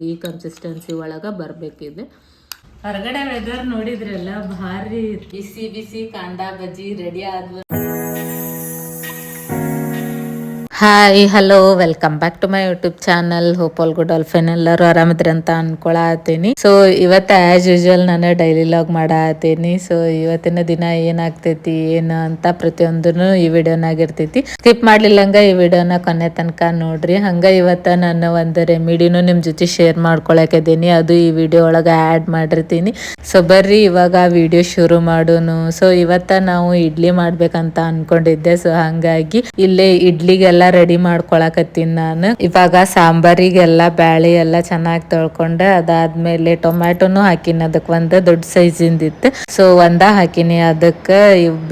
ಈ ಕನ್ಸಿಸ್ಟೆನ್ಸಿ ಒಳಗೆ ಬರಬೇಕಿದೆ. ಹೊರಗಡೆ ವೆದರ್ ನೋಡಿದ್ರಲ್ಲ ಭಾರಿ ಬಿಸಿ ಬಿಸಿ ಕಾಂದಾ ಬಜ್ಜಿ ರೆಡಿ ಆದ್ವು. Hi hello welcome back to my YouTube channel hope all good all fine ಎಲ್ಲರೂ ಆರಾಮಿದ್ರೆ ಅಂತ ಅನ್ಕೊಳತೀನಿ ಸೊ ಇವತ್ತು ಆಸ್ ಯೂಶುವಲ್ ನಾನು ಡೈಲಿ ಲಾಗ್ ಮಾಡತ್ತೀನಿ. ಸೊ ಇವತ್ತಿನ ದಿನ ಏನಾಗ್ತೈತಿ, ಏನು ಅಂತ ಪ್ರತಿಯೊಂದನ್ನು ಈ ವಿಡಿಯೋನಾಗ ಇರ್ತೈತಿ ಸ್ಕಿಪ್ ಮಾಡ್ಲಿಲ್ಲಂಗ ಈ ವಿಡಿಯೋನ ಕೊನೆ ತನಕ ನೋಡ್ರಿ. ಹಂಗ ಇವತ್ತ ನಾನು ಒಂದು ರೆಮಿಡಿನೂ ನಿಮ್ ಜೊತೆ ಶೇರ್ ಮಾಡ್ಕೊಳಕಿದ್ದೀನಿ ಅದು ಈ ವಿಡಿಯೋ ಒಳಗೆ ಆ್ಯಡ್ ಮಾಡಿರ್ತೀನಿ. ಸೊ ಬರ್ರಿ, ಇವಾಗ ವಿಡಿಯೋ ಶುರು ಮಾಡೋನು. ಸೊ ಇವತ್ತ ನಾವು ಇಡ್ಲಿ ಮಾಡ್ಬೇಕಂತ ಅನ್ಕೊಂಡಿದ್ದೆ. ಸೊ ಹಂಗಾಗಿ ಇಲ್ಲೇ ಇಡ್ಲಿಗೆಲ್ಲ ರೆಡಿ ಮಾಡ್ಕೊಳಕತ್ತೀನಿ ನಾನು. ಇವಾಗ ಸಾಂಬಾರಿಗೆಲ್ಲ ಬ್ಯಾಳಿ ಎಲ್ಲ ಚೆನ್ನಾಗಿ ತೊಳ್ಕೊಂಡೆ. ಅದಾದ್ಮೇಲೆ ಟೊಮ್ಯಾಟೊನು ಹಾಕಿನಿ. ಅದಕ್ಕೆ ಒಂದು ದೊಡ್ಡ ಸೈಜಿಂದ ಇತ್ತು. ಸೊ ಒಂದ ಹಾಕಿನಿ. ಅದಕ್ಕೆ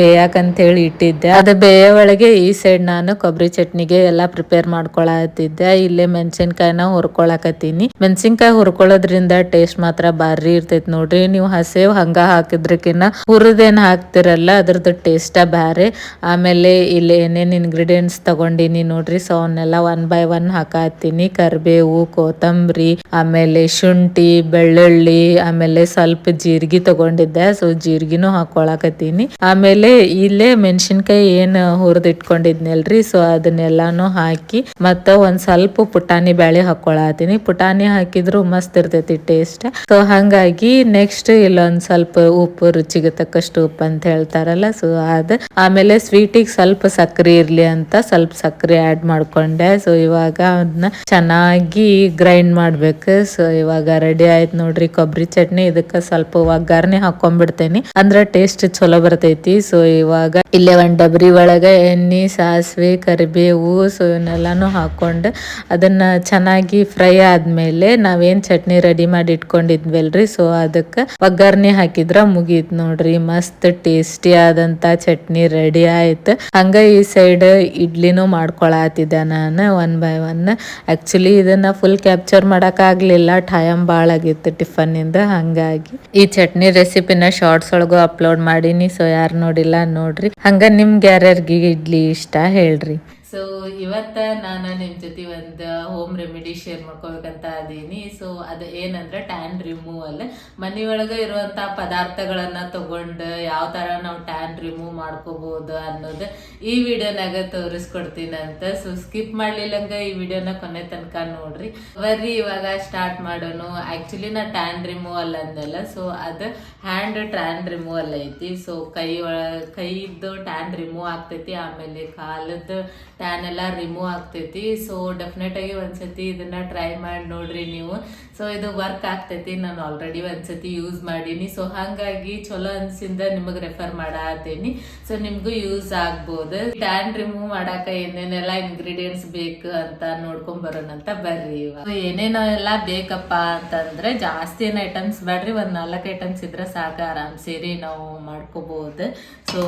ಬೇಯಕಂತ ಹೇಳಿ ಇಟ್ಟಿದ್ದೆ. ಅದು ಬೇಯ ಒಳಗೆ ಈ ಸೈಡ್ ನಾನು ಕೊಬ್ಬರಿ ಚಟ್ನಿಗೆ ಎಲ್ಲ ಪ್ರಿಪೇರ್ ಮಾಡ್ಕೊಳತ್ತಿದ್ದೆ. ಇಲ್ಲೇ ಮೆಣಸಿನ್ಕಾಯಿನ ಹುರ್ಕೊಳಕತ್ತೀನಿ. ಮೆಣಸಿನ್ಕಾಯಿ ಹುರ್ಕೊಳ್ಳೋದ್ರಿಂದ ಟೇಸ್ಟ್ ಮಾತ್ರ ಬಾರಿ ಇರ್ತೈತಿ ನೋಡ್ರಿ. ನೀವು ಹಸೇವ್ ಹಂಗ ಹಾಕಿದ್ರಕಿನ್ನ ಹುರಿದೇನ್ ಹಾಕ್ತಿರಲ್ಲ, ಅದ್ರದ್ದು ಟೇಸ್ಟ ಬ್ಯಾರೆ. ಆಮೇಲೆ ಇಲ್ಲಿ ಏನೇನ್ ಇಂಗ್ರೀಡಿಯೆಂಟ್ಸ್ ತಗೊಂಡಿನಿ ನೋಡ್ರಿ ಸೊ ಅವನ್ನೆಲ್ಲ ಒನ್ ಬೈ ಒನ್ ಹಾಕಾತೀನಿ ಕರಿಬೇವು ಕೊತ್ತಂಬರಿ, ಆಮೇಲೆ ಶುಂಠಿ, ಬೆಳ್ಳುಳ್ಳಿ, ಆಮೇಲೆ ಸ್ವಲ್ಪ ಜೀರಿಗೆ ತಗೊಂಡಿದ್ದೆ. ಸೊ ಜೀರಿಗೆನೂ ಹಾಕೊಳಕತ್ತೀನಿ. ಆಮೇಲೆ ಇಲ್ಲೇ ಮೆಣಸಿನ್ಕಾಯಿ ಏನ್ ಹುರಿದಿಟ್ಕೊಂಡಿದ್ನಲ್ರಿ ಸೊ ಅದನ್ನೆಲ್ಲಾನು ಹಾಕಿ ಮತ್ತ ಒಂದ್ ಸ್ವಲ್ಪ ಪುಟಾಣಿ ಬ್ಯಾಳಿ ಹಾಕೊಳತೀನಿ ಪುಟಾಣಿ ಹಾಕಿದ್ರು ಮಸ್ತ್ ಇರ್ತೈತಿ ಟೇಸ್ಟ್ ಸೊ ಹಂಗಾಗಿ ನೆಕ್ಸ್ಟ್ ಇಲ್ಲೊಂದ್ ಸ್ವಲ್ಪ ಉಪ್ಪು, ರುಚಿಗೆ ತಕ್ಕಷ್ಟು ಉಪ್ಪು ಅಂತ ಹೇಳ್ತಾರಲ್ಲ ಸೊ ಅದ ಆಮೇಲೆ ಸ್ವೀಟಿಗೆ ಸ್ವಲ್ಪ ಸಕ್ಕರೆ ಇರ್ಲಿ ಅಂತ, ಸ್ವಲ್ಪ ಸಕ್ಕರೆ ಆ್ಯಡ್ ಮಾಡಿಕೊಂಡೆ. ಸೊ ಇವಾಗ ಅದನ್ನ ಚೆನ್ನಾಗಿ ಗ್ರೈಂಡ್ ಮಾಡ್ಬೇಕು. ಸೊ ಇವಾಗ ರೆಡಿ ಆಯ್ತು ನೋಡ್ರಿ ಕೊಬ್ಬರಿ ಚಟ್ನಿ. ಇದಕ್ಕೆ ಸ್ವಲ್ಪ ಒಗ್ಗರಣೆ ಹಾಕೊಂಡ್ಬಿಡ್ತೇನಿ. ಅಂದ್ರೆ ಟೇಸ್ಟ್ ಚಲೋ ಬರ್ತೈತಿ. ಸೊ ಇವಾಗ ಇಲ್ಲೇ ಒಂದ್ ಡಬ್ರಿ ಒಳಗೆ ಎಣ್ಣೆ, ಸಾಸಿವೆ ಕರಿಬೇವು ಸೊ ಇವನ್ನೆಲ್ಲಾನು ಹಾಕೊಂಡು ಅದನ್ನ ಚೆನ್ನಾಗಿ ಫ್ರೈ ಆದ್ಮೇಲೆ ನಾವೇನ್ ಚಟ್ನಿ ರೆಡಿ ಮಾಡಿ ಇಟ್ಕೊಂಡಿದ್ವಲ್ರಿ. ಸೊ ಅದಕ್ಕೆ ಒಗ್ಗರಣೆ ಹಾಕಿದ್ರ ಮುಗೀತ್ ನೋಡ್ರಿ. ಮಸ್ತ್ ಟೇಸ್ಟಿ ಆದಂತ ಚಟ್ನಿ ರೆಡಿ ಆಯ್ತು. ಹಂಗ ಈ ಸೈಡ್ ಇಡ್ಲಿನೂ ಮಾಡ್ಕೊಳತಿದ್ದೆ ನಾನು ಒನ್ ಬೈ ಒನ್ ಆ್ಯಕ್ಚುಲಿ ಇದನ್ನ ಫುಲ್ ಕ್ಯಾಪ್ಚರ್ ಮಾಡಕ್ ಆಗ್ಲಿಲ್ಲ ಟೈಮ್ ಭಾಳ ಆಗಿತ್ತು ಟಿಫನ್ನಿಂದ ಹಂಗಾಗಿ. ಈ ಚಟ್ನಿ ರೆಸಿಪಿನ ಶಾರ್ಟ್ಸ್ ಒಳಗೂ ಅಪ್ಲೋಡ್ ಮಾಡೀನಿ ಸೊ ಯಾರು ನೋಡಿಲ್ಲ ನೋಡ್ರಿ. ಹಂಗ ನಿಮ್ಗೆ ಯಾರ್ಯಾರಿಗೆ ಇಡ್ಲಿ ಇಷ್ಟ ಹೇಳ್ರಿ. ಸೊ ಇವತ್ತ ನಾನು ನಿಮ್ಮ ಜೊತೆ ಒಂದು ಹೋಮ್ ರೆಮಿಡಿ ಶೇರ್ ಮಾಡ್ಕೋಬೇಕಂತ ಅದೀನಿ. ಸೊ ಅದು ಏನಂದ್ರೆ ಟ್ಯಾನ್ ರಿಮೂವಲ್ ಮನೆಯೊಳಗೆ ಇರುವಂತಹ ಪದಾರ್ಥಗಳನ್ನ ತಗೊಂಡು ಯಾವ ತರ ನಾವು ಟ್ಯಾನ್ ರಿಮೂವ್ ಮಾಡ್ಕೋಬಹುದು ಅನ್ನೋದು ಈ ವಿಡಿಯೋನಾಗ ತೋರಿಸ್ಕೊಡ್ತೀನಿ ಅಂತ. ಸೊ ಸ್ಕಿಪ್ ಮಾಡ್ಲಿಲ್ಲಂಗ ಈ ವಿಡಿಯೋನ ಕೊನೆ ತನಕ ನೋಡ್ರಿ. ಬರ್ರಿ, ಇವಾಗ ಸ್ಟಾರ್ಟ್ ಮಾಡೋನು ಆಕ್ಚುಲಿ ನಾ ಟ್ಯಾನ್ ರಿಮೂವಲ್ ಅಂದಲ್ಲ. ಸೊ ಅದು ಹ್ಯಾಂಡ್ ಟ್ಯಾನ್ ರಿಮೂವಲ್ ಐತಿ. ಸೊ ಕೈ ಒಳ ಕೈಯಿದ್ದು ಟ್ಯಾನ್ ರಿಮೂವ್ ಆಗ್ತೈತಿ. ಆಮೇಲೆ ಕಾಲದ್ದು ಟ್ಯಾನ್ ಎಲ್ಲ ರಿಮೂವ್ ಆಗ್ತೈತಿ. ಸೊ ಡೆಫಿನೆಟ್ ಆಗಿ ಒಂದ್ಸತಿ ಇದನ್ನ ಟ್ರೈ ಮಾಡಿ ನೋಡ್ರಿ ನೀವು. ಸೊ ಇದು ವರ್ಕ್ ಆಗ್ತೈತಿ. ನಾನು ಆಲ್ರೆಡಿ ಒಂದ್ಸತಿ ಯೂಸ್ ಮಾಡೀನಿ. ಸೊ ಹಾಗಾಗಿ ಚಲೋ ಅನ್ಸಿಂದ ನಿಮಗೆ ರೆಫರ್ ಮಾಡತ್ತೀನಿ ಸೊ ನಿಮ್ಗೂ ಯೂಸ್ ಆಗ್ಬೋದು. ಟ್ಯಾನ್ ರಿಮೂವ್ ಮಾಡಾಕ ಏನೇನೆಲ್ಲ ಇಂಗ್ರೀಡಿಯೆಂಟ್ಸ್ ಬೇಕು ಅಂತ ನೋಡ್ಕೊಂಡ್ ಬರೋಣ ಅಂತ ಬರ್ರಿ ಇವಾಗ ಏನೇನೋ ಏನೇನೆಲ್ಲ ಬೇಕಪ್ಪ ಅಂತಂದ್ರೆ ಜಾಸ್ತಿ ಏನ್ ಐಟಮ್ಸ್ ಬೇಡ್ರಿ. ಒಂದ್ ನಾಲ್ಕು ಐಟಮ್ಸ್ ಇದ್ರೆ ಸಾಕು. ಆರಾಮ್ ಸೇರಿ ನಾವು ಮಾಡ್ಕೋಬಹುದು ಸೊ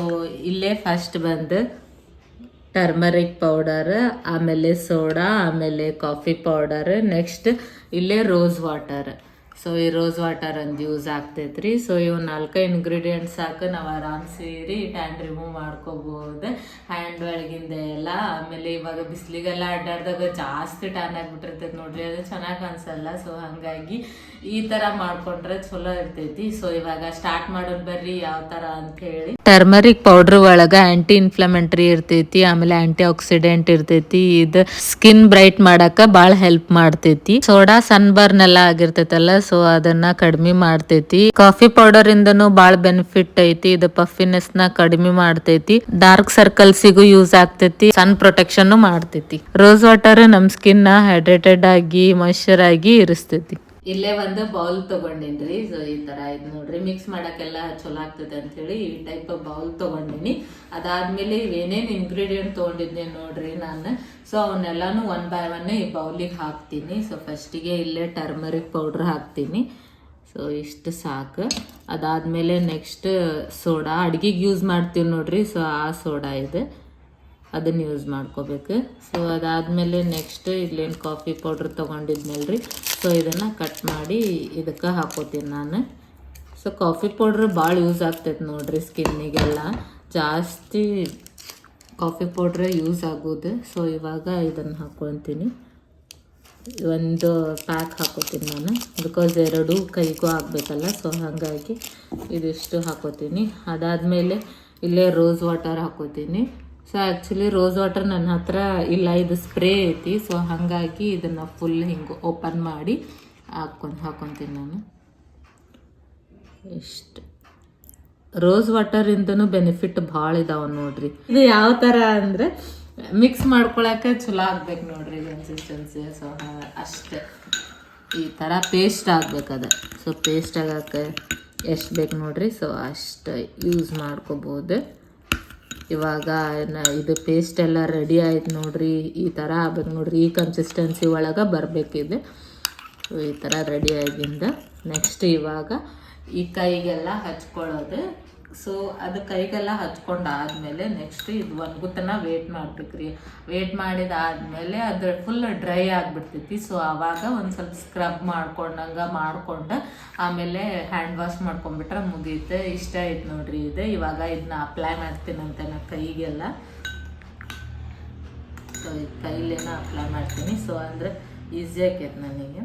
ಇಲ್ಲೇ ಫಸ್ಟ್ ಬಂದು ಟರ್ಮರಿಕ್ ಪೌಡರ್ ಆಮೇಲೆ ಸೋಡಾ ಆಮೇಲೆ ಕಾಫಿ ಪೌಡರ್ ನೆಕ್ಸ್ಟ್ ಇಲ್ಲೇ ರೋಸ್ ವಾಟರ್. ಸೊ ಈ ರೋಸ್ ವಾಟರ್ ಒಂದು ಯೂಸ್ ಆಗ್ತೈತ್ರಿ. ಸೊ ಇವು ನಾಲ್ಕು ಇಂಗ್ರೀಡಿಯೆಂಟ್ಸ್ ಹಾಕಿ ನಾವು ಆರಾಮ್ ಸೇರಿ ಟ್ಯಾನ್ ರಿಮೂವ್ ಮಾಡ್ಕೋಬಹುದು ಹ್ಯಾಂಡ್ ಒಳಗಿಂದ ಎಲ್ಲ, ಆಮೇಲೆ ಇವಾಗ ಬಿಸಿಲಿಗೆಲ್ಲ ಅಡ್ಡಾಡ್ದಾಗ ಜಾಸ್ತಿ ಟ್ಯಾನ್ ಆಗಿಬಿಟ್ಟಿರ್ತೈತೆ ನೋಡ್ರಿ. ಅದು ಚೆನ್ನಾಗಿ ಅನ್ಸಲ್ಲ ಸೊ ಹಂಗಾಗಿ ಈ ತರ ಮಾಡ್ಕೊಂಡ್ರೆ ಚಲೋ ಇರ್ತೈತಿ. ಸೊ ಇವಾಗ ಸ್ಟಾರ್ಟ್ ಮಾಡೋದ್ ಬರ್ರಿ ಯಾವ ತರ ಅಂತ ಹೇಳಿ. ಟರ್ಮರಿಕ್ ಪೌಡರ್ ಒಳಗ ಆಂಟಿ ಇನ್ಫ್ಲಮೆಂಟರಿ ಇರ್ತೈತಿ, ಆಮೇಲೆ ಆಂಟಿ ಆಕ್ಸಿಡೆಂಟ್ ಇರ್ತೈತಿ. ಇದು ಸ್ಕಿನ್ ಬ್ರೈಟ್ ಮಾಡಾಕ ಬಾಳ ಹೆಲ್ಪ್ ಮಾಡ್ತೈತಿ. ಸೋಡಾ ಸನ್ ಬರ್ನ್ ಎಲ್ಲ ಆಗಿರ್ತೈತಲ್ಲ ಸೊ ಅದನ್ನ ಕಡಿಮೆ ಮಾಡ್ತೈತಿ. ಕಾಫಿ ಪೌಡರ್ ಇಂದನು ಬಾಳ ಬೆನಿಫಿಟ್ ಐತಿ. ಇದು ಪಫಿನೆಸ್ನ ಕಡಿಮೆ ಮಾಡ್ತೈತಿ. ಡಾರ್ಕ್ ಸರ್ಕಲ್ಸಿಗೂ ಯೂಸ್ ಆಗ್ತೈತಿ. ಸನ್ ಪ್ರೊಟೆಕ್ಷನ್ ಮಾಡ್ತೈತಿ. ರೋಸ್ ವಾಟರ್ ನಮ್ ಸ್ಕಿನ್ನ ಹೈಡ್ರೇಟೆಡ್ ಆಗಿ ಮಾಯಶ್ಚರ್ ಆಗಿ ಇರಿಸ್ತೈತಿ. ಇಲ್ಲೇ ಒಂದು ಬೌಲ್ ತಗೊಂಡಿನ್ರಿ. ಸೊ ಈ ತರ ಇದು ನೋಡ್ರಿ ಮಿಕ್ಸ್ ಮಾಡಕ್ಕೆಲ್ಲ ಚಲೋ ಆಗ್ತದೆ ಹೇಳಿ ಈ ಟೈಪ್ ಬೌಲ್ ತಗೊಂಡಿನಿ. ಅದಾದ್ಮೇಲೆ ಇವೇನೇನ್ ಇಂಗ್ರೀಡಿಯೆಂಟ್ ತಗೊಂಡಿದ್ದೆ ನೋಡ್ರಿ ನಾನು. ಸೊ ಅವನ್ನೆಲ್ಲಾನು ಒನ್ ಬೈ ಒನ್ ಈ ಬೌಲಿಗೆ ಹಾಕ್ತೀನಿ. ಸೊ ಫಸ್ಟಿಗೆ ಇಲ್ಲೇ ಟರ್ಮರಿಕ್ ಪೌಡ್ರ್ ಹಾಕ್ತೀನಿ. ಸೊ ಇಷ್ಟು ಸಾಕು. ಅದಾದ್ಮೇಲೆ ನೆಕ್ಸ್ಟ್ ಸೋಡಾ ಅಡ್ಗೆಗೆ ಯೂಸ್ ಮಾಡ್ತೀವಿ ನೋಡ್ರಿ. ಸೊ ಆ ಸೋಡಾ ಇದೆ. ಅದನ್ನು ಯೂಸ್ ಮಾಡ್ಕೋಬೇಕು. ಸೊ ಅದಾದಮೇಲೆ ನೆಕ್ಸ್ಟ್ ಇಲ್ಲೇನು ಕಾಫಿ ಪೌಡ್ರ್ ತೊಗೊಂಡಿದ್ನಲ್ರಿ. ಸೊ ಇದನ್ನು ಕಟ್ ಮಾಡಿ ಇದಕ್ಕೆ ಹಾಕೋತೀನಿ ನಾನು. ಸೊ ಕಾಫಿ ಪೌಡ್ರ್ ಭಾಳ ಯೂಸ್ ಆಗ್ತೈತೆ ನೋಡಿರಿ ಸ್ಕಿನ್ನಿಗೆಲ್ಲ ಜಾಸ್ತಿ ಕಾಫಿ ಪೌಡ್ರ್ ಯೂಸ್ ಆಗೋದು. ಸೊ ಇವಾಗ ಇದನ್ನು ಹಾಕ್ಕೊತೀನಿ ಒಂದು ಪ್ಯಾಕ್ ಹಾಕೋತೀನಿ ನಾನು. ಬಿಕಾಸ್ ಎರಡು ಕೈಗೂ ಆಗಬೇಕಲ್ಲ ಸೊ ಹಾಗಾಗಿ ಇದಿಷ್ಟು ಹಾಕೋತೀನಿ. ಅದಾದಮೇಲೆ ಇಲ್ಲೇ ರೋಸ್ ವಾಟರ್ ಹಾಕೋತೀನಿ. ಸೊ ಆ್ಯಕ್ಚುಲಿ ರೋಸ್ ವಾಟರ್ ನನ್ನ ಹತ್ರ ಇಲ್ಲ, ಇದು ಸ್ಪ್ರೇ ಐತಿ. ಸೊ ಹಾಗಾಗಿ ಇದನ್ನು ಫುಲ್ ಹಿಂಗೆ ಓಪನ್ ಮಾಡಿ ಹಾಕ್ಕೊಂಡು, ಹಾಕೊತೀನಿ ನಾನು. ಎಷ್ಟು. ರೋಸ್ ವಾಟರಿಂದನೂ ಬೆನಿಫಿಟ್ ಭಾಳ ಇದಾವ ನೋಡ್ರಿ. ಇದು ಯಾವ ಥರ ಅಂದರೆ ಮಿಕ್ಸ್ ಮಾಡ್ಕೊಳಕ್ಕೆ ಚಲೋ ಆಗ್ಬೇಕು ನೋಡ್ರಿ ಕನ್ಸಿಸ್ಟೆನ್ಸಿ ಸೊ ಅಷ್ಟೇ. ಈ ಥರ ಪೇಸ್ಟ್ ಆಗ್ಬೇಕದ ಸೊ ಪೇಸ್ಟ್ ಆಗಕ್ಕೆ ಎಷ್ಟು ಬೇಕು ನೋಡ್ರಿ? ಸೊ ಅಷ್ಟು ಯೂಸ್ ಮಾಡ್ಕೋಬೋದು. ಇವಾಗ ಇದು ಪೇಸ್ಟ್ ಎಲ್ಲ ರೆಡಿ ಆಯ್ತು ನೋಡ್ರಿ. ಈ ಥರ ಆಗ್ಬೇಕು ನೋಡ್ರಿ. ಈ ಕನ್ಸಿಸ್ಟೆನ್ಸಿ ಒಳಗೆ ಬರಬೇಕಿದೆ. ಈ ಥರ ರೆಡಿ ಆಗಿಂದ ನೆಕ್ಸ್ಟ್ ಇವಾಗ ಈ ಕೈಗೆಲ್ಲ ಹಚ್ಕೊಳ್ಳೋದು. ಸೊ ಅದು ಕೈಗೆಲ್ಲ ಆದಮೇಲೆ ನೆಕ್ಸ್ಟ್ ಇದು ಒಣಗುತನ ವೇಟ್ ಮಾಡ್ಬೇಕ್ರಿ. ವೇಟ್ ಮಾಡಿದಾದ್ಮೇಲೆ ಅದು ಫುಲ್ ಡ್ರೈ ಆಗಿಬಿಡ್ತೈತಿ. ಸೊ ಆವಾಗ ಒಂದು ಸ್ವಲ್ಪ ಸ್ಕ್ರಬ್ ಮಾಡ್ಕೊಂಡಂಗೆ ಮಾಡ್ಕೊಂಡು ಆಮೇಲೆ ಹ್ಯಾಂಡ್ ವಾಶ್ ಮಾಡ್ಕೊಂಡ್ಬಿಟ್ರೆ ಮುಗೀತೆ. ಇಷ್ಟ ಆಯ್ತು ನೋಡ್ರಿ ಇದು. ಇವಾಗ ಇದನ್ನ ಅಪ್ಲೈ ಮಾಡ್ತೀನಂತೆ ನಾ ಕೈಗೆಲ್ಲ. ಸೊ ಇದು ಕೈಲೇನ ಅಪ್ಲೈ ಮಾಡ್ತೀನಿ. ಸೊ ಅಂದರೆ ಈಸಿ ಆಕೈತೆ ನನಗೆ.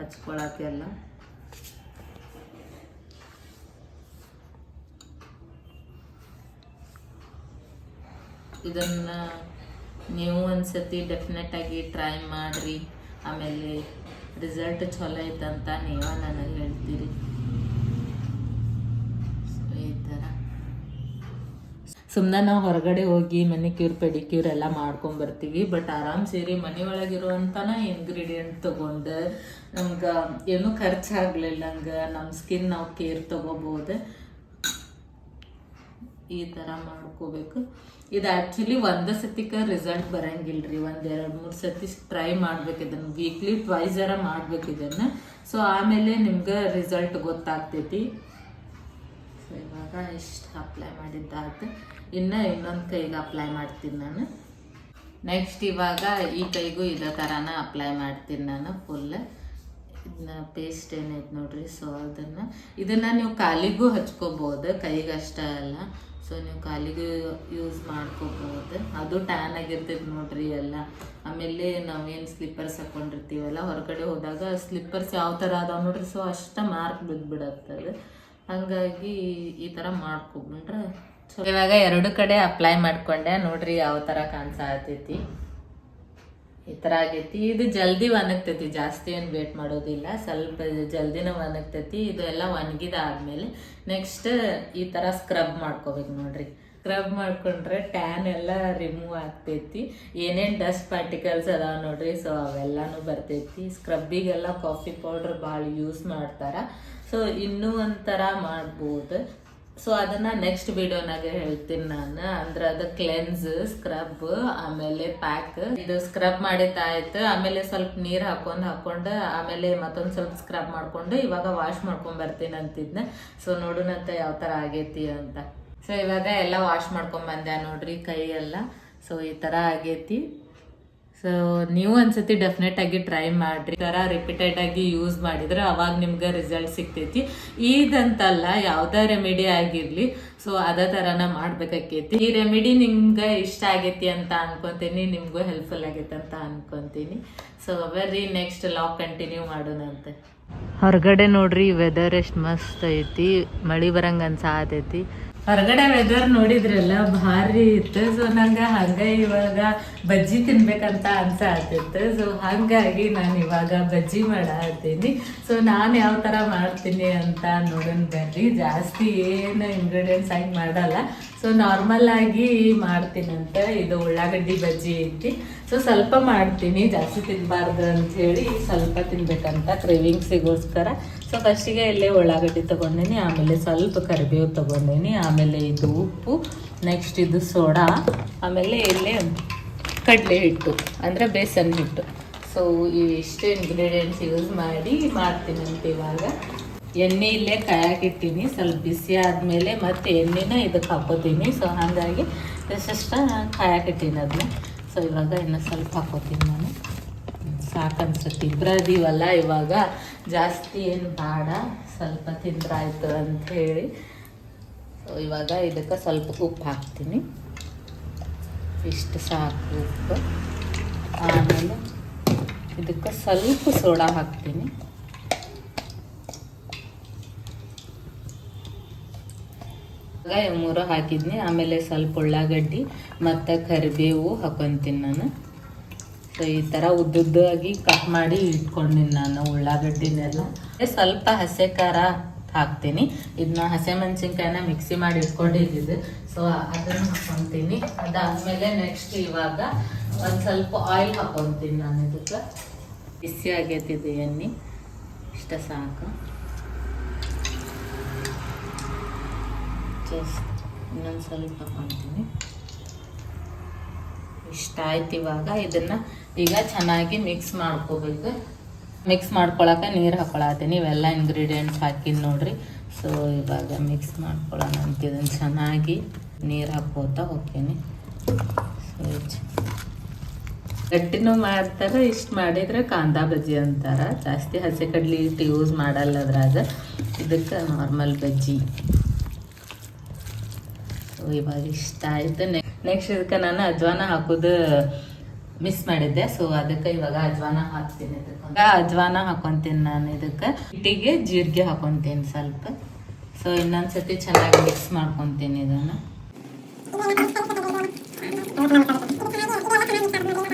ಹಚ್ಕೊಳಕ್ಕೆಲ್ಲ ಇದನ್ನ ನೀವು ಒಂದ್ಸತಿ ಡೆಫಿನೆಟ್ ಆಗಿ ಟ್ರೈ ಮಾಡಿರಿ. ಆಮೇಲೆ ರಿಸಲ್ಟ್ ಚಲೋ ಐತಂತ ನೀವು ನನಗೆ ಹೇಳ್ತೀರಿ. ಈ ಥರ ಸುಮ್ಮನೆ ನಾವು ಹೊರಗಡೆ ಹೋಗಿ ಮನೆ ಕ್ಯೂರ್ ಪೆಡಿಕ್ಯೂರ್ ಎಲ್ಲ ಮಾಡ್ಕೊಂಬರ್ತೀವಿ ಬಟ್ ಆರಾಮ್ ಸೇರಿ ಮನೆ ಒಳಗಿರುವಂತನ ಇಂಗ್ರೀಡಿಯೆಂಟ್ ತಗೊಂಡು ನಮ್ಗೆ ಏನೂ ಖರ್ಚಾಗ್ಲಿಲ್ಲ ಹಂಗೆ ನಮ್ಮ ಸ್ಕಿನ್ ನಾವು ಕೇರ್ ತೊಗೋಬೋದು. ಈ ಥರ ಮಾಡ್ಕೋಬೇಕು. ಇದು ಆ್ಯಕ್ಚುಲಿ ಒಂದ ಸತಿಕ ರಿಸಲ್ಟ್ ಬರಂಗಿಲ್ರಿ. ಒಂದು ಎರಡು ಮೂರು ಸತಿ ಟ್ರೈ ಮಾಡ್ಬೇಕು ಇದನ್ನು. ವೀಕ್ಲಿ ಟ್ವೈಸ್ ಅರ ಮಾಡ್ಬೇಕು ಇದನ್ನು. ಸೊ ಆಮೇಲೆ ನಿಮ್ಗೆ ರಿಸಲ್ಟ್ ಗೊತ್ತಾಗ್ತೈತಿ. ಸೊ ಇವಾಗ ಇಷ್ಟು ಅಪ್ಲೈ ಮಾಡಿದ್ದಾಯ್ತು ಇನ್ನು ಇನ್ನೊಂದು ಕೈಗೆ ಅಪ್ಲೈ ಮಾಡ್ತೀನಿ ನಾನು. ನೆಕ್ಸ್ಟ್ ಇವಾಗ ಈ ಕೈಗೂ ಇದೇ ಥರನ ಅಪ್ಲೈ ಮಾಡ್ತೀನಿ ನಾನು ಫುಲ್ ಪೇಸ್ಟ್ ಏನೈತೆ ನೋಡ್ರಿ ಸೊ ಅದನ್ನು ಇದನ್ನು ನೀವು ಕಾಲಿಗೂ ಹಚ್ಕೋಬೋದು ಕೈಗೆ ಅಷ್ಟೇ ಅಲ್ಲ. ಸೊ ನೀವು ಕಾಲಿಗೂ ಯೂಸ್ ಮಾಡ್ಕೋಬೋದು. ಅದು ಟ್ಯಾನ್ ಆಗಿರ್ತೈತೆ ನೋಡ್ರಿ ಎಲ್ಲ. ಆಮೇಲೆ ನಾವೇನು ಸ್ಲಿಪ್ಪರ್ಸ್ ಹಾಕೊಂಡಿರ್ತೀವಲ್ಲ, ಹೊರಗಡೆ ಹೋದಾಗ ಸ್ಲಿಪ್ಪರ್ಸ್ ಯಾವ ಥರ ಅದಾವೆ ನೋಡ್ರಿ ಸೊ ಅಷ್ಟ ಮಾರ್ಕ್ ಬಿದ್ದುಬಿಡತ್ತದು ಹಾಗಾಗಿ ಈ ಥರ ಮಾಡ್ಕೊಬಿಟ್ರೆ ಇವಾಗ ಎರಡು ಕಡೆ ಅಪ್ಲೈ ಮಾಡ್ಕೊಂಡೆ, ನೋಡ್ರಿ ಯಾವ ಥರ ಕಾಣಿಸತೈತಿ. ಈ ಥರ ಆಗೈತಿ. ಇದು ಜಲ್ದಿ ಒಣಗ್ತೈತಿ, ಜಾಸ್ತಿ ಏನು ವೇಟ್ ಮಾಡೋದಿಲ್ಲ. ಸ್ವಲ್ಪ ಜಲ್ದಿನ ಒಣಗ್ತೈತಿ. ಇದು ಎಲ್ಲ ಒಣಗಿದಾದ್ಮೇಲೆ ನೆಕ್ಸ್ಟ್ ಈ ಥರ ಸ್ಕ್ರಬ್ ಮಾಡ್ಕೋಬೇಕು ನೋಡ್ರಿ. ಸ್ಕ್ರಬ್ ಮಾಡ್ಕೊಂಡ್ರೆ ಟ್ಯಾನ್ ಎಲ್ಲ ರಿಮೂವ್ ಆಗ್ತೈತಿ. ಏನೇನು ಡಸ್ಟ್ ಪಾರ್ಟಿಕಲ್ಸ್ ಅದಾವ ನೋಡ್ರಿ ಸೊ ಅವೆಲ್ಲನೂ ಬರ್ತೈತಿ. ಸ್ಕ್ರಬ್ಬಿಗೆಲ್ಲ ಕಾಫಿ ಪೌಡ್ರ್ ಭಾಳ ಯೂಸ್ ಮಾಡ್ತಾರೆ. ಸೊ ಇನ್ನೂ ಒಂಥರ ಮಾಡ್ಬೋದು. ಸೊ ಅದನ್ನ ನೆಕ್ಸ್ಟ್ ವಿಡಿಯೋನಾಗ ಹೇಳ್ತೀನಿ ನಾನು. ಅಂದ್ರೆ ಅದು ಕ್ಲೆನ್ಸ್ ಸ್ಕ್ರಬ್ ಆಮೇಲೆ ಪ್ಯಾಕ್ ಇದು ಸ್ಕ್ರಬ್ ಮಾಡಿದ್ದಾಯ್ತು ಆಮೇಲೆ ಸ್ವಲ್ಪ ನೀರು ಹಾಕೊಂಡ್ ಹಾಕೊಂಡು, ಆಮೇಲೆ ಮತ್ತೊಂದು ಸ್ವಲ್ಪ ಸ್ಕ್ರಬ್ ಮಾಡ್ಕೊಂಡು ಇವಾಗ ವಾಶ್ ಮಾಡ್ಕೊಂಡ್ ಬರ್ತೀನಿ ಅಂತಿದ್ನ. ಸೊ ನೋಡೋಣಂತ ಯಾವ ತರ ಆಗೈತಿ ಅಂತ. ಸೊ ಇವಾಗ ಎಲ್ಲ ವಾಶ್ ಮಾಡ್ಕೊಂಡ್ ಬಂದೆ ನೋಡ್ರಿ ಕೈ ಎಲ್ಲ ಸೊ ಈ ತರ ಆಗೈತಿ. ಸೊ ನೀವು ಒಂದ್ಸತಿ ಡೆಫಿನೆಟ್ ಆಗಿ ಟ್ರೈ ಮಾಡ್ರಿ. ಥರ ರಿಪೀಟೆಡ್ ಆಗಿ ಯೂಸ್ ಮಾಡಿದ್ರೆ ಅವಾಗ ನಿಮ್ಗೆ ರಿಸಲ್ಟ್ ಸಿಗ್ತೈತಿ. ಈದಂತಲ್ಲ ಯಾವ್ದೇ ರೆಮಿಡಿ ಆಗಿರ್ಲಿ ಸೊ ಅದೇ ಥರನ ಮಾಡ್ಬೇಕಾಕೈತಿ. ಈ ರೆಮಿಡಿ ನಿಮ್ಗೆ ಇಷ್ಟ ಆಗೈತಿ ಅಂತ ಅನ್ಕೊಂತೀನಿ, ನಿಮಗೂ ಹೆಲ್ಪ್ಫುಲ್ ಆಗೈತೆ ಅಂತ ಅನ್ಕೊಂತೀನಿ. ಸೊ ಬರ್ರಿ ನೆಕ್ಸ್ಟ್ ಲಾಗ್ ಕಂಟಿನ್ಯೂ ಮಾಡೋಣಂತೆ ಹೊರಗಡೆ ನೋಡ್ರಿ ವೆದರ್ ಎಷ್ಟು ಮಸ್ತ್ ಐತಿ, ಮಳಿ ಬರಂಗ ಅನ್ಸಾತೈತಿ ಹೊರಗಡೆ ವೆದರ್ ನೋಡಿದ್ರಲ್ಲ ಭಾರಿ ಇತ್ತು. ಸೊ ನಂಗೆ ಹಂಗ ಇವಾಗ ಬಜ್ಜಿ ತಿನ್ಬೇಕಂತ ಅನ್ಸ ಆಗ್ತಿತ್ತು ಸೊ ಹಾಗಾಗಿ ನಾನು ಇವಾಗ ಬಜ್ಜಿ ಮಾಡತ್ತೀನಿ ಸೊ ನಾನು ಯಾವ ಥರ ಮಾಡ್ತೀನಿ ಅಂತ ನೋಡೋಣ ಬರ್ರಿ ಜಾಸ್ತಿ ಏನು ಇಂಗ್ರೀಡಿಯೆಂಟ್ಸ್ ಆಗಿ ಮಾಡಲ್ಲ. ಸೊ ನಾರ್ಮಲ್ ಆಗಿ ಮಾಡ್ತೀನಂತ ಇದು ಉಳ್ಳಾಗಡ್ಡಿ ಬಜ್ಜಿ ಐತಿ. ಸೊ ಸ್ವಲ್ಪ ಮಾಡ್ತೀನಿ. ಜಾಸ್ತಿ ತಿನ್ನಬಾರ್ದು ಹೇಳಿ ಸ್ವಲ್ಪ ತಿನ್ಬೇಕಂತ ಕ್ರೇವಿಂಗ್ಸಿಗೋಸ್ಕರ ಸೊ ಫಸ್ಟಿಗೆ ಇಲ್ಲೇ ಉಳ್ಳಾಗಡ್ಡಿ ತೊಗೊಂಡೇನಿ, ಆಮೇಲೆ ಸ್ವಲ್ಪ ಕರಿಬೇವು ತೊಗೊಂಡೇನಿ, ಆಮೇಲೆ ಇದು ಉಪ್ಪು ನೆಕ್ಸ್ಟ್ ಇದು ಸೋಡಾ, ಆಮೇಲೆ ಇಲ್ಲೇ ಕಡಲೆ ಹಿಟ್ಟು, ಅಂದರೆ ಬೇಸನ್ ಹಿಟ್ಟು. ಸೊ ಇವಿಷ್ಟು ಇಂಗ್ರೀಡಿಯೆಂಟ್ಸ್ ಯೂಸ್ ಮಾಡಿ ಮಾಡ್ತೀನಂತ ಇವಾಗ. ಎಣ್ಣೆ ಇಲ್ಲೇ ಕಾಯಕ್ಕಿಟ್ಟಿನಿ ಸ್ವಲ್ಪ ಬಿಸಿ ಆದಮೇಲೆ ಮತ್ತೆ ಎಣ್ಣೆನ ಇದಕ್ಕೆ ಹಾಕೋತೀನಿ. ಸೊ ಹಾಗಾಗಿ ಜಸ್ಟ್ ಕಾಯಕ್ಕಿಟ್ಟಿನಿ ಅದನ್ನ ಸೊ ಇವಾಗ ಇನ್ನು ಸ್ವಲ್ಪ ಹಾಕೋತೀನಿ ನಾನು. ಸಾಕು ಅನ್ಸುತ್ತೆ ಇಬ್ಬರ ಅದೀವಲ್ಲ ಇವಾಗ ಜಾಸ್ತಿ ಏನು ಬೇಡ, ಸ್ವಲ್ಪ ತಿಂದ್ರಾಯ್ತು ಅಂತ ಹೇಳಿ. ಇವಾಗ ಇದಕ್ಕೆ ಸ್ವಲ್ಪ ಉಪ್ಪು ಹಾಕ್ತೀನಿ. ಇಷ್ಟು ಸಾಕು ಉಪ್ಪು. ಆಮೇಲೆ ಇದಕ್ಕೆ ಸ್ವಲ್ಪ ಸೋಡಾ ಹಾಕ್ತೀನಿ. ಮೂರು ಹಾಕಿದ್ನಿ. ಆಮೇಲೆ ಸ್ವಲ್ಪ ಉಳ್ಳಾಗಡ್ಡಿ ಮತ್ತು ಕರಿಬೇವು ಹಾಕೊತೀನಿ ನಾನು. ಸೊ ಈ ಥರ ಉದ್ದುದ್ದಾಗಿ ಕಟ್ ಮಾಡಿ ಇಟ್ಕೊಂಡಿನಿ ನಾನು ಉಳ್ಳಾಗಡ್ಡಿನೆಲ್ಲ. ಸ್ವಲ್ಪ ಹಸೆ ಖಾರ ಹಾಕ್ತೀನಿ. ಇದನ್ನ ಹಸೆ ಮೆಣಸಿನ್ಕಾಯಿನ ಮಿಕ್ಸಿ ಮಾಡಿ ಇಟ್ಕೊಂಡಿದ್ದಿದ್ದು ಸೊ ಅದನ್ನು ಹಾಕೊತೀನಿ. ಅದಾದಮೇಲೆ ನೆಕ್ಸ್ಟ್ ಇವಾಗ ಒಂದು ಸ್ವಲ್ಪ ಆಯಿಲ್ ಹಾಕೊತೀನಿ ನಾನು ಇದಕ್ಕೆ. ಬಿಸಿ ಆಗೈತಿದೆ ಎಣ್ಣೆ. ಇಷ್ಟ ಸಾಕು. ಜಸ್ಟ್ ಇನ್ನೊಂದು ಸ್ವಲ್ಪ ಹಾಕೊತೀನಿ. ಇಷ್ಟ ಆಯ್ತು ಇವಾಗ. ಇದನ್ನ ಈಗ ಚೆನ್ನಾಗಿ ಮಿಕ್ಸ್ ಮಾಡ್ಕೋಬೇಕು. ಮಿಕ್ಸ್ ಮಾಡ್ಕೊಳಕ್ಕೆ ನೀರು ಹಾಕೊಳತ್ತೀನಿ ಇವೆಲ್ಲ ಇಂಗ್ರೀಡಿಯೆಂಟ್ಸ್ ಹಾಕಿದ್ ನೋಡ್ರಿ. ಸೊ ಇವಾಗ ಮಿಕ್ಸ್ ಮಾಡ್ಕೊಳ್ಳೋಣ ಅಂತ ಇದನ್ನು ಚೆನ್ನಾಗಿ ನೀರು ಹಾಕೋತಾ ಹೋಗ್ತೀನಿ. ಗಟ್ಟಿನೂ ಮಾಡ್ತಾರೆ, ಇಷ್ಟು ಮಾಡಿದರೆ ಕಾಂದಾ ಬಜ್ಜಿ ಅಂತಾರೆ. ಜಾಸ್ತಿ ಹಸಿ ಕಡ್ಲಿ ಹಿಟ್ಟು ಯೂಸ್ ಮಾಡಲ್ಲ ಅದ್ರಾಗ. ಇದಕ್ಕೆ ನಾರ್ಮಲ್ ಬಜ್ಜಿ. ಇವಾಗ ಇಷ್ಟ ಆಯ್ತು. ನೆಕ್ಸ್ಟ್ ಇದಕ್ಕೆ ನಾನು ಅಜ್ವಾನ ಹಾಕೋದು ಮಿಸ್ ಮಾಡಿದ್ದೆ. ಸೊ ಅದಕ್ಕೆ ಇವಾಗ ಅಜ್ವಾನ ಹಾಕ್ತೀನಿ ಇದಕ್ಕೆ. ಅಜ್ವಾನ ಹಾಕೊಂತೀನಿ ನಾನು ಇದಕ್ಕೆ. ಹಿಟ್ಟಿಗೆ ಜೀರಿಗೆ ಹಾಕೊಂತೀನಿ ಸ್ವಲ್ಪ. ಸೊ ಇನ್ನೊಂದ್ಸತಿ ಚೆನ್ನಾಗಿ ಮಿಕ್ಸ್ ಮಾಡ್ಕೊತೀನಿ ಇದನ್ನು.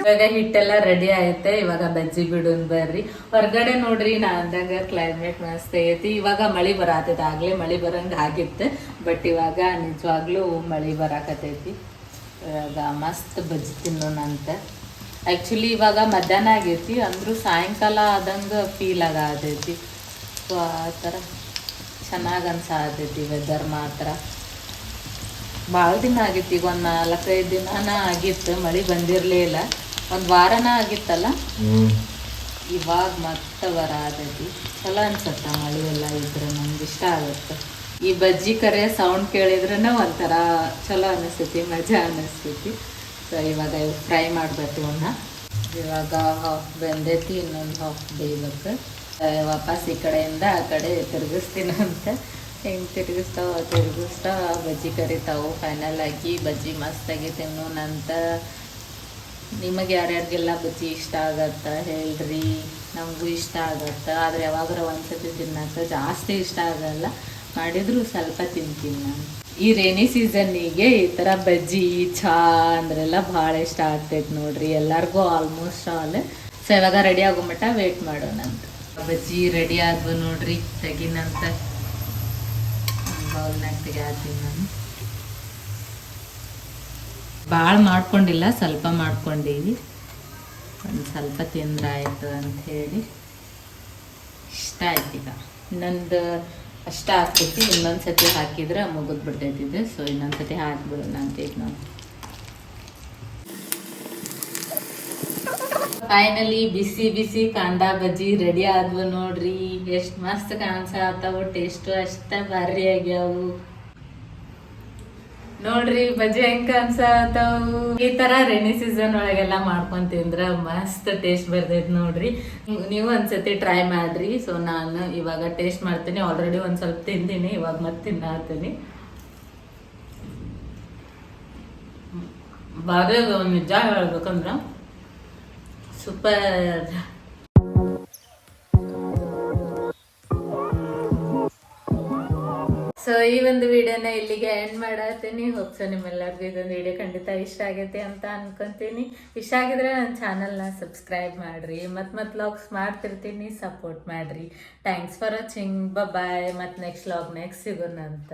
ಇವಾಗ ಹಿಟ್ಟೆಲ್ಲ ರೆಡಿ ಆಯ್ತೆ. ಇವಾಗ ಬಜ್ಜಿ ಬಿಡೋನ್ ಬರ್ರಿ. ಹೊರಗಡೆ ನೋಡ್ರಿ, ನಾ ಅಂದಾಗ ಕ್ಲೈಮೇಟ್ ಮಸ್ತ್ ಐತಿ. ಇವಾಗ ಮಳಿ ಬರತೈತೆ. ಆಗ್ಲೇ ಮಳಿ ಬರಂಗ ಆಗಿತ್ತು. ಬಟ್ ಇವಾಗ ನಿಜವಾಗ್ಲೂ ಮಳಿ ಬರಾಕತೈತಿ ಇವಾಗ ಮಸ್ತ್ ಬಜ್ಜಿ ತಿನ್ನೋಣ ಅಂತ. ಆ್ಯಕ್ಚುಲಿ ಇವಾಗ ಮಧ್ಯಾಹ್ನ ಆಗೈತಿ. ಅಂದ್ರೂ ಸಾಯಂಕಾಲ ಆದಂಗೆ ಫೀಲ್ ಆಗತೈತಿ. ಸೊ ಆ ಥರ ಚೆನ್ನಾಗಿ ಅನ್ಸಾತೈತಿ ವೆದರ್ ಮಾತ್ರ. ಭಾಳ ದಿನ ಆಗಿತ್ತು ಈಗ ಒಂದು ನಾಲ್ಕೈದು ದಿನನ ಆಗಿತ್ತು ಮಳೆ ಬಂದಿರಲೇ ಇಲ್ಲ. ಒಂದು ವಾರನ ಆಗಿತ್ತಲ್ಲ? ಇವಾಗ ಮತ್ತೆ ಬರಾತೈತಿ ಚಲೋ ಅನ್ಸತ್ತ ಮಳೆ ಎಲ್ಲ ಇದ್ರೆ ನಮ್ಗೆ ಇಷ್ಟ ಆಗುತ್ತೆ. ಈ ಬಜ್ಜಿ ಕರೆ ಸೌಂಡ್ ಕೇಳಿದ್ರನ ಒಂಥರ ಚಲೋ ಅನಿಸ್ತೈತಿ ಮಜಾ ಅನಿಸ್ತೈತಿ. ಸೊ ಇವಾಗ ಇವಾಗ ಫ್ರೈ ಮಾಡ್ಬೇಕು ಇವನ್ನ ಇವಾಗ ಹಾಫ್ ಬೆಂದೈತಿ ಇನ್ನೊಂದು ಹಾಫ್ ಬೇಯ್ಬೇಕು. ವಾಪಸ್ ಈ ಕಡೆಯಿಂದ ಆ ಕಡೆ ತಿರುಗಿಸ್ತೀನಂತೆ ಹೆಂಗೆ ತಿರುಗಿಸ್ತಾವ ತಿರುಗಿಸ್ತಾ ಬಜ್ಜಿ ಕರಿತಾವು ಫೈನಲ್ ಆಗಿ ಬಜ್ಜಿ ಮಸ್ತಾಗಿ ತಿನ್ನೋಣಂತ ನಿಮಗೆ ಯಾರ್ಯಾರಿಗೆಲ್ಲ ಬಜ್ಜಿ ಇಷ್ಟ ಆಗತ್ತ ಹೇಳ್ರಿ. ನಮಗೂ ಇಷ್ಟ ಆಗತ್ತ. ಆದರೆ ಯಾವಾಗಾರ ಒಂದ್ಸತಿ ತಿನ್ನಕ್ಕೆ ಜಾಸ್ತಿ ಇಷ್ಟ ಆಗಲ್ಲ. ಮಾಡಿದ್ರು ಸ್ವಲ್ಪ ತಿಂತೀನಿ ನಾನು. ಈ ರೇನಿ ಸೀಸನ್ನಿಗೆ ಈ ಥರ ಬಜ್ಜಿ ಚಹಾ ಅಂದ್ರೆಲ್ಲ ಭಾಳ ಇಷ್ಟ ಆಗ್ತೈತೆ ನೋಡ್ರಿ. ಎಲ್ಲರಿಗೂ ಆಲ್ಮೋಸ್ಟ್ ಆಲ್ ಸೊ ಇವಾಗ ರೆಡಿ ಆಗೋ ಮಟ್ಟ ವೇಟ್ ಮಾಡೋಣ ಅಂತ ಬಜ್ಜಿ ರೆಡಿ ಆದ್ವು ನೋಡ್ರಿ. ತೆಗಿನಂತ. ಬೌಲ್ನಾಗ ನಾನು. ಭಾಳ ಮಾಡ್ಕೊಂಡಿಲ್ಲ, ಸ್ವಲ್ಪ ಮಾಡ್ಕೊಂಡೀವಿ ಒಂದು ಸ್ವಲ್ಪ ತಿಂದ್ರಾಯ್ತು ಅಂತ ಹೇಳಿ. ಇಷ್ಟ ಆಯ್ತು ಈಗ. ಇನ್ನೊಂದು ಅಷ್ಟ ಹಾಕ್ತೈತಿ ಇನ್ನೊಂದು ಸತಿ ಹಾಕಿದ್ರೆ ಮುಗಿದ್ಬಿಡ್ತೈತಿದ್ದೆ ಸೊ ಇನ್ನೊಂದು ಸತಿ ಹಾಕ್ಬಿಡೋಣ ಅಂತ ಈಗ ನಾವು ಫೈನಲಿ ಬಿಸಿ ಬಿಸಿ ಕಾಂದಾ ಬಜ್ಜಿ ರೆಡಿ ಆದ್ವು ನೋಡ್ರಿ. ಎಷ್ಟು ಮಸ್ತ್ ಕಾಣ್ಸಾತವು ಟೇಸ್ಟು ಅಷ್ಟ ಭಾರಿ ಆಗ್ಯಾವು. ನೋಡ್ರಿ, ಬಜ್ಜಿ ಹೆಂಗ್ ಕಾಣ್ಸಾತವು ಈ ತರ ರೆನಿ ಸೀಸನ್ ಒಳಗೆಲ್ಲ ಮಾಡ್ಕೊಂಡ್ ತಿಂದ್ರ ಮಸ್ತ್ ಟೇಸ್ಟ್ ಬರ್ತೈತಿ ನೋಡ್ರಿ. ನೀವ್- ಒಂದ್ಸತಿ ಟ್ರೈ ಮಾಡ್ರಿ. ಸೊ ನಾನು ಇವಾಗ ಟೇಸ್ಟ್ ಮಾಡ್ತೀನಿ. ಆಲ್ರೆಡಿ ಒಂದ್ ಸ್ವಲ್ಪ ತಿಂದಿನಿ, ಇವಾಗ ಮತ್ತೆ ತಿನ್ನಾತೀನಿ. ಬಾರಿ ಅದಾವ ನಿಜ ಹೇಳ್ಬೇಕಂದ್ರ. ಸೂಪರ್ ಸೊ ಈ ಒಂದು ವಿಡಿಯೋನ ಇಲ್ಲಿಗೆ ಎಂಡ್ ಮಾಡತ್ತೀನಿ. ಹೋಗ್ಸೋ ನಿಮ್ಮೆಲ್ಲರಿಗೂ ಇದೊಂದು ವಿಡಿಯೋ ಖಂಡಿತ ಇಷ್ಟ ಆಗೈತೆ ಅಂತ ಅನ್ಕೊಂತೀನಿ. ಇಷ್ಟ ಆಗಿದ್ರೆ ನನ್ನ ಚಾನಲ್ನ ಸಬ್ಸ್ಕ್ರೈಬ್ ಮಾಡ್ರಿ. ಮತ್ತು ಮತ್ತೆ ಲಾಗ್ಸ್ ಮಾಡ್ತಿರ್ತೀನಿ. ಸಪೋರ್ಟ್ ಮಾಡ್ರಿ. ಥ್ಯಾಂಕ್ಸ್ ಫಾರ್ ವಾಚಿಂಗ್ ಬಾಯ್ ಮತ್ತು ನೆಕ್ಸ್ಟ್ ಲಾಗ್ ನೆಕ್ಸ್ಟ್ ಸಿಗೋಣ ಅಂತ